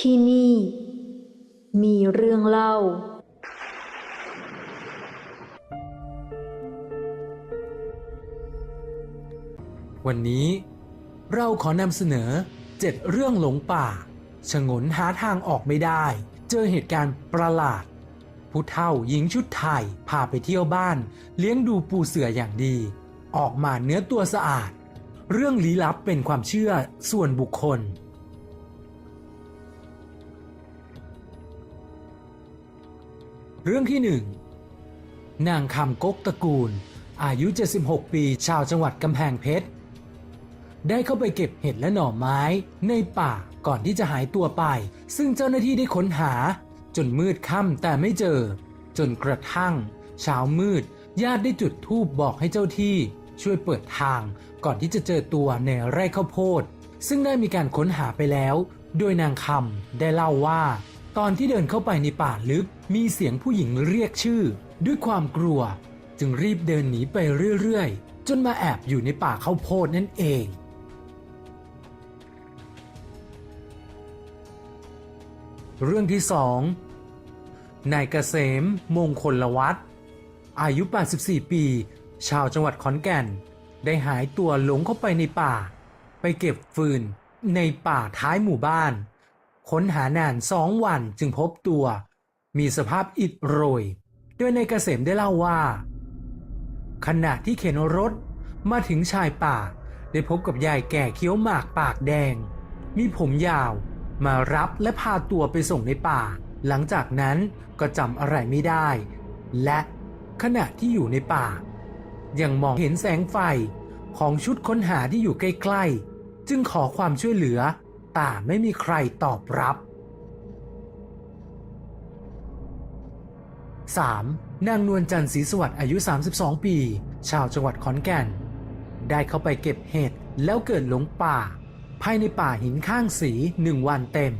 ที่นี่ มีเรื่องเล่า วันนี้เราขอนำเสนอเจ็ดเรื่องหลงป่าฉงนหาทางออกไม่ได้ เจอเหตุการณ์ประหลาด ผู้เฒ่าหญิงชุดไทยพาไปเที่ยวบ้าน เลี้ยงดูปูเสืออย่างดี ออกมาเนื้อตัวสะอาด เรื่องลี้ลับเป็นความเชื่อส่วนบุคคล เรื่องที่หนึ่งนางคำกกตระกูล อายุ 76 ปี ชาวจังหวัดกำแพงเพชร ได้เข้าไปเก็บเห็ดและหน่อไม้ในป่าก่อนที่จะหายตัวไป ซึ่งเจ้าหน้าที่ได้ค้นหา จนมืดค่ำแต่ไม่เจอ จนกระทั่ง เช้ามืด ญาติได้จุดธูปบอกให้เจ้าที่ ช่วยเปิดทางก่อนที่จะเจอตัวในไร่ข้าวโพด ซึ่งได้มีการค้นหาไปแล้ว โดยนางคำได้เล่าว่า ตอนที่เดินเข้าไปในป่าลึก มีเสียงผู้หญิงเรียกชื่อ ด้วยความกลัว จึงรีบเดินหนีไปเรื่อยๆ จนมาแอบอยู่ในป่าข้าวโพดนั่นเอง เรื่องที่สองนายเกษม มงคลลวัฒน์อายุ 84 ปี ชาวจังหวัดขอนแก่น ได้หายตัวหลงเข้าไปในป่า ไปเก็บฟืนในป่าท้ายหมู่บ้าน ค้นหานานสองวันจึงพบตัว มีสภาพอิดโรย โดยในเกษมได้เล่าว่า ขณะที่เข็นรถมาถึงชายป่า ได้พบกับยายแก่เคี้ยวหมากปากแดง มีผมยาว มารับและพาตัวไปส่งในป่า หลังจากนั้นก็จำอะไรไม่ได้ และขณะที่อยู่ในป่า ยังมองเห็นแสงไฟของชุดค้นหาที่อยู่ใกล้ๆ จึงขอความช่วยเหลือ แต่ไม่มีใครตอบรับ 3. นางนวลจันทร์ศรีสวัสดิ์อายุ 32 ปี ชาวจังหวัดขอนแก่น ได้เข้าไปเก็บเห็ดแล้วเกิดหลงป่า ภายในป่าหินข้างสีหนึ่งวันเต็ม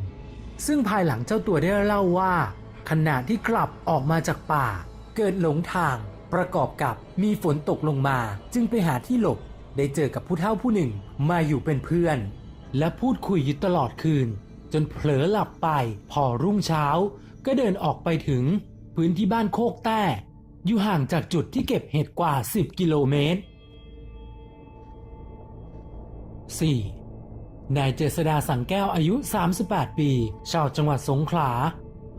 ซึ่งภายหลังเจ้าตัวได้เล่าว่า ขณะที่กลับออกมาจากป่า เกิดหลงทาง ประกอบกับมีฝนตกลงมา จึงไปหาที่หลบ ได้เจอกับผู้เฒ่าผู้หนึ่งมาอยู่เป็นเพื่อน และพูดคุยอยู่ตลอดคืน จนเผลอหลับไปพอรุ่งเช้า ก็เดินออกไปถึง พื้นที่บ้านโคกแต้อยู่ห่างจากจุดที่เก็บเห็ดกว่า 10 กิโลเมตร 4. นายเจษดาสังแก้วอายุ 38 ปี ชาวจังหวัดสงขลา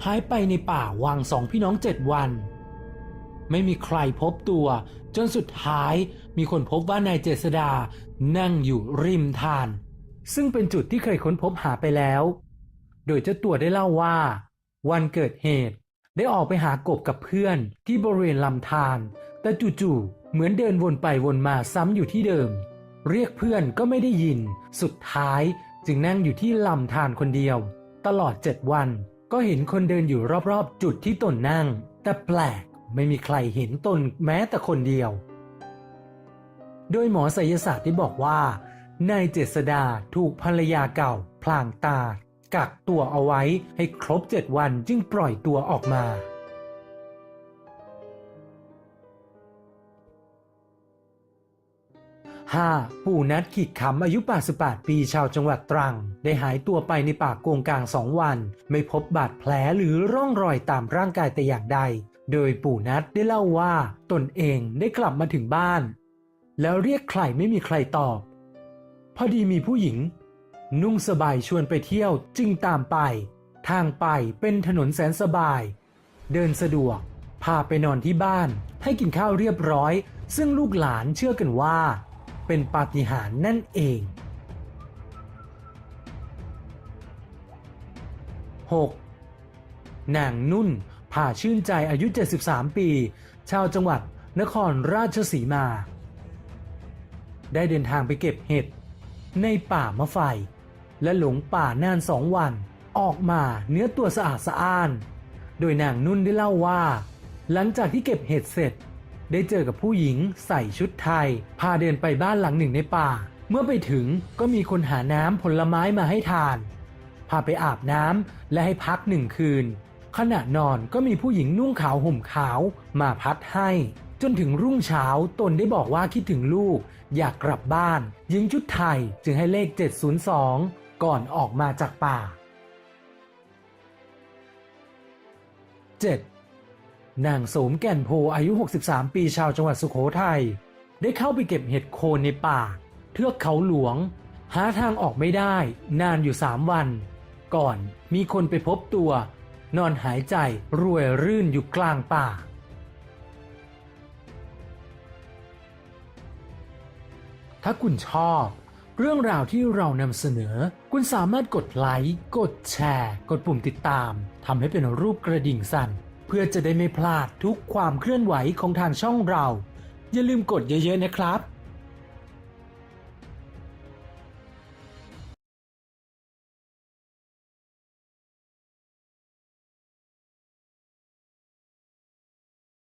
หายไปในป่าวังสองพี่น้องเจ็ดวัน ไม่มีใครพบตัว จนสุดท้ายมีคนพบว่านายเจษดานั่งอยู่ริมทาน ซึ่งเป็นจุดที่เคยค้นพบหาไปแล้ว โดยเจ้าตัวได้เล่าว่า วันเกิดเหตุ ได้ออกไปหากบกับเพื่อนที่บริเวณลำธารแต่จู่ๆเหมือนเดินวนไปวนมาซ้ำอยู่ที่เดิม เรียกเพื่อนก็ไม่ได้ยิน สุดท้ายจึงนั่งอยู่ที่ลำธารคนเดียว ตลอดเจ็ดวัน ก็เห็นคนเดินอยู่รอบๆ จุดที่ตนนั่ง แต่แปลกไม่มีใครเห็นตนแม้แต่คนเดียว โดยหมอไสยศาสตร์ได้บอกว่า นายเจษดาถูกภรรยาเก่า พลางตา กักตัวเอาไว้ให้ครบเจ็ดวันจึงปล่อยตัวออกมา 5. ปู่นัดขีดคำอายุ 88 ปีชาวจังหวัดตรัง ได้หายตัวไปในป่าโกงกลางสองวัน ไม่พบบาดแผลหรือร่องรอยตามร่างกายแต่อย่างใด โดยปู่นัดได้เล่าว่า ตนเองได้กลับมาถึงบ้าน แล้วเรียกใครไม่มีใครตอบ พอดีมีผู้หญิง นุ่งสบายชวนไปเที่ยวจึงตามไป ทางไปเป็นถนนแสนสบาย เดินสะดวก พาไปนอนที่บ้าน ให้กินข้าวเรียบร้อย ซึ่งลูกหลานเชื่อกันว่า เป็นปาฏิหาริย์นั่นเอง 6. นางนุ่นผ่าชื่นใจอายุ 73 ปี ชาวจังหวัดนครราชสีมา ได้เดินทางไปเก็บเห็ด ในป่ามะไฟ และหลงป่านานสองวัน ออกมาเนื้อตัวสะอาดสะอ้าน โดยนางนุ่นได้เล่าว่า หลังจากที่เก็บเห็ดเสร็จ ได้เจอกับผู้หญิงใส่ชุดไทย พาเดินไปบ้านหลังหนึ่งในป่า เมื่อไปถึงก็มีคนหาน้ำผลไม้มาให้ทาน พาไปอาบน้ำและให้พักหนึ่งคืน ขณะนอนก็มีผู้หญิงนุ่งขาวห่มขาวมาพัดให้ จนถึงรุ่งเช้าตนได้บอกว่าคิดถึงลูก อยากกลับบ้าน หญิงชุดไทยจึงให้เลข 702 ก่อนออกมาจากป่า 7. นางโสมแก่นโพอายุ 63 ปีชาวจังหวัดสุขโขทัยได้เข้าไปเก็บเห็ดโคนในป่า เทือกเขาหลวง หาทางออกไม่ได้ นานอยู่ 3 วัน ก่อนมีคนไปพบตัว นอนหายใจรวยรื่นอยู่กลางป่า ถ้าคุณชอบ เรื่องราวที่เรานำเสนอ คุณสามารถกดไลค์ กดแชร์ กดปุ่มติดตามทำให้เป็นรูปกระดิ่งสั่น เพื่อจะได้ไม่พลาดทุกความเคลื่อนไหวของทางช่องเรา อย่าลืมกดเยอะๆนะครับ